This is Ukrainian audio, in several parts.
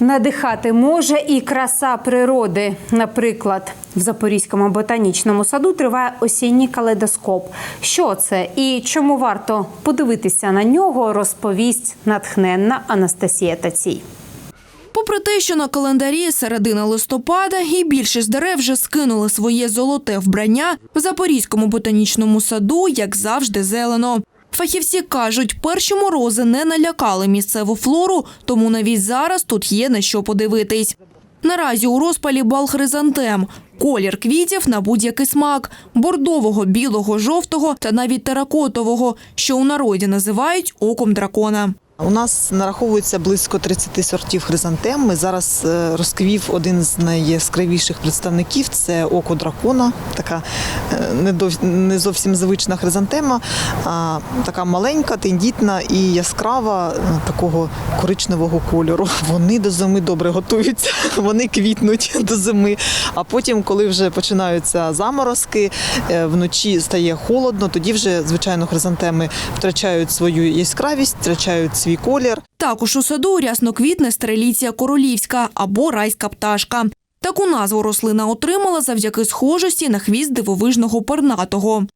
Надихати може і краса природи. Наприклад, в Запорізькому ботанічному саду триває осінній калейдоскоп. Що це і чому варто подивитися на нього, розповість натхненна Анастасія Тацій. Попри те, що на календарі середина листопада і більшість дерев вже скинули своє золоте вбрання, в Запорізькому ботанічному саду, як завжди, зелено. Фахівці кажуть, перші морози не налякали місцеву флору, тому навіть зараз тут є на що подивитись. Наразі у розпалі бал хризантем. Колір квітів на будь-який смак – бордового, білого, жовтого та навіть теракотового, що у народі називають оком дракона. У нас нараховується близько 30 сортів хризантем. Ми зараз е, розквів один з найяскравіших представників це око дракона, така е, не, зовсім звична хризантема, а така маленька, тендітна і яскрава, е, такого коричневого кольору. Вони до зими добре готуються, вони квітнуть до зими. А потім, коли вже починаються заморозки, вночі стає холодно, тоді вже, звичайно, хризантеми втрачають свою яскравість, втрачають свій колір. Також у саду рясно квітне стреліція королівська або райська пташка. Таку назву рослина отримала завдяки схожості на хвіст дивовижного пернатого.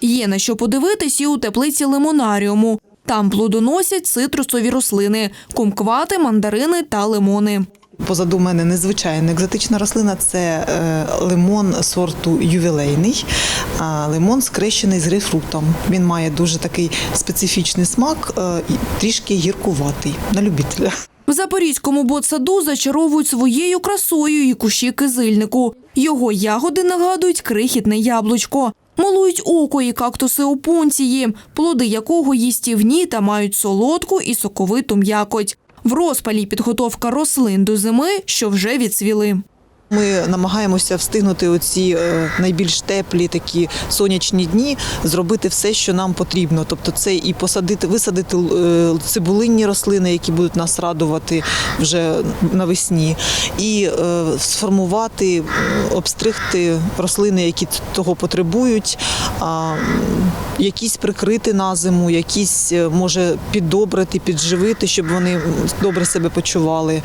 Є на що подивитись і у теплиці лимонаріуму. Там плодоносять цитрусові рослини – кумквати, мандарини та лимони. Позаду мене незвичайна екзотична рослина це е, лимон сорту ювілейний. А лимон скрещений з грейпфрутом. Він має дуже такий специфічний смак, е, трішки гіркуватий на любителя. В Запорізькому ботсаду зачаровують своєю красою і кущі кизильнику. Його ягоди нагадують крихітне яблучко. Малують око і кактуси опунції, плоди якого їстівні та мають солодку і соковиту м'якоть. В розпалі підготовка рослин до зими, що вже відцвіли. Ми намагаємося встигнути оці е, найбільш теплі такі сонячні дні, зробити все, що нам потрібно. Тобто, це і посадити, висадити е, цибулинні рослини, які будуть нас радувати вже навесні, і е, сформувати, обстригти рослини, які того потребують, якісь прикрити на зиму, якісь може піддобрити, підживити, щоб вони добре себе почували.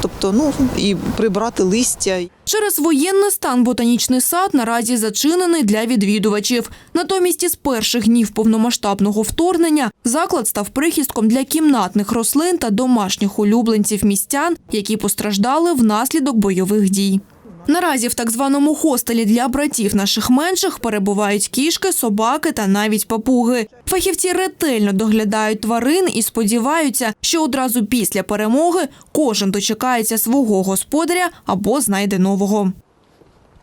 Тобто, ну і прибрати листя. Через воєнний стан ботанічний сад наразі зачинений для відвідувачів. Натомість із перших днів повномасштабного вторгнення заклад став прихистком для кімнатних рослин та домашніх улюбленців містян, які постраждали внаслідок бойових дій. Наразі в так званому хостелі для братів наших менших перебувають кішки, собаки та навіть папуги. Фахівці ретельно доглядають тварин і сподіваються, що одразу після перемоги кожен дочекається свого господаря або знайде нового.